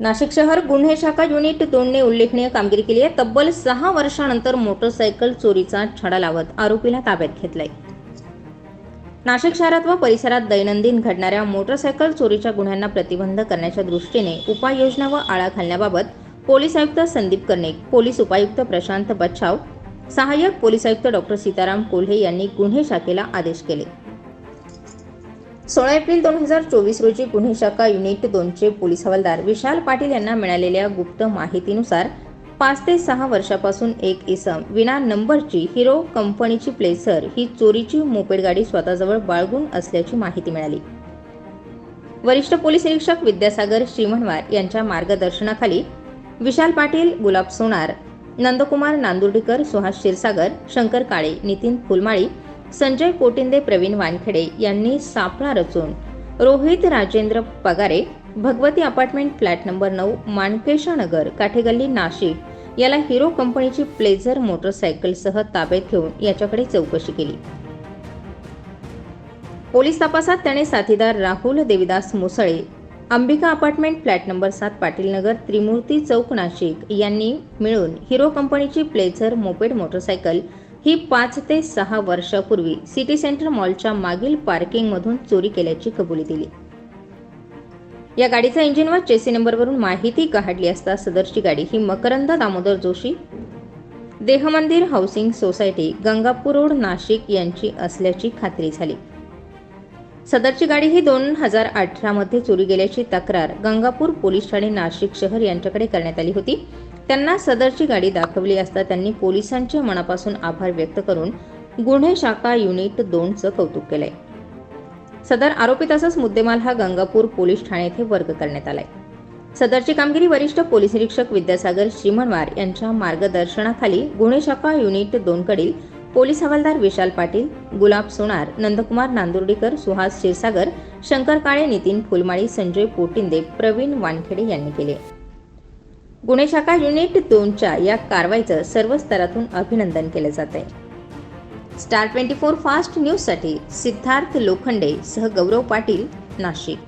नाशिक शहर गुन्हे शाखा युनिट दोनने उल्लेखनीय कामगिरी केली आहे. तब्बल सहा वर्षानंतर मोटरसायकल चोरीचा छडा लावत आरोपीला ताब्यात घेतलाय. नाशिक शहरात व परिसरात दैनंदिन घडणाऱ्या मोटरसायकल चोरीच्या गुन्ह्यांना प्रतिबंध करण्याच्या दृष्टीने उपाययोजना व आळा घालण्याबाबत पोलीस आयुक्त संदीप कर्णिक पोलीस उपायुक्त प्रशांत बच्छाव सहाय्यक पोलीस आयुक्त डॉक्टर सीताराम कोल्हे यांनी गुन्हे शाखेला आदेश केले. सोळा एप्रिल दोन हजार चोवीस रोजी गुन्हे शाखा युनिट दोनचे पोलीस हवालदार विशाल पाटील यांना मिळालेल्या गुप्त माहितीनुसार पाच ते सहा वर्षापासून एक इसम विना नंबरची हिरो कंपनीची प्लेसर ही चोरीची मोपेड गाडी स्वतःजवळ बाळगून असल्याची माहिती मिळाली. वरिष्ठ पोलीस निरीक्षक विद्यासागर श्रीमणवार यांच्या मार्गदर्शनाखाली विशाल पाटील गुलाब सोनार नंदकुमार नांदुर्डीकर सुहास क्षीरसागर शंकर काळे नितीन फुलमाळी संजय कोटिंदे प्रवीण वानखेडे यांनी सापळा रचून Rohit Rajendra Pagare Bhagwati apartment flat number नऊ मानकेशा नगर काठेगल्ली नाशिक याला हिरो कंपनीची प्लेझर मोटरसायकलसह ताब्यात घेऊन याच्याकडे चौकशी केली. पोलीस तपासात त्याने साथीदार Rahul Devidas Musale Ambika apartment flat number सात पाटील नगर त्रिमूर्ती चौक नाशिक यांनी मिळून हिरो कंपनीची प्लेझर मोपेड मोटरसायकल ही पाच ते सहा वर्षापूर्वी सिटी सेंटर मॉलच्या मागील पार्किंगमधून चोरी केल्याची कबुली दिली. या गाडीचा इंजिन व चेसी नंबरवरून माहिती काढली असता सदरची गाडी ही Makarand Damodar Joshi Dehmandir housing society Gangapur road Nashik यांची असल्याची खात्री झाली. सदरची गाडी ही दोन हजार अठरामध्ये चोरी गेल्याची तक्रार गंगापूर पोलीस ठाणे नाशिक शहर यांच्याकडे करण्यात आली होती. त्यांना सदरची गाडी दाखवली असता त्यांनी पोलिसांचे मनापासून आभार व्यक्त करून गुन्हे शाखा युनिट दोनचं कौतुक केलंय. सदर आरोपी तसंच मुद्देमाल हा गंगापूर पोलीस ठाणे येथे वर्ग करण्यात आलाय. सदरची कामगिरी वरिष्ठ पोलीस निरीक्षक विद्यासागर श्रीमणवार यांच्या मार्गदर्शनाखाली गुन्हे शाखा युनिट दोनकडील कडील पोलीस हवालदार विशाल पाटील गुलाब सोनार नंदकुमार नांदुर्डीकर सुहास क्षीरसागर शंकर काळे नितीन फुलमाळी संजय पोटिंदे प्रवीण वानखेडे यांनी केले. गुन्हे शाखा युनिट दोनच्या या कारवाईचं सर्व स्तरातून अभिनंदन केलं जात आहे स्टार ट्वेंटी फोर फास्ट न्यूजसाठी सिद्धार्थ लोखंडे सह गौरव पाटील नाशिक.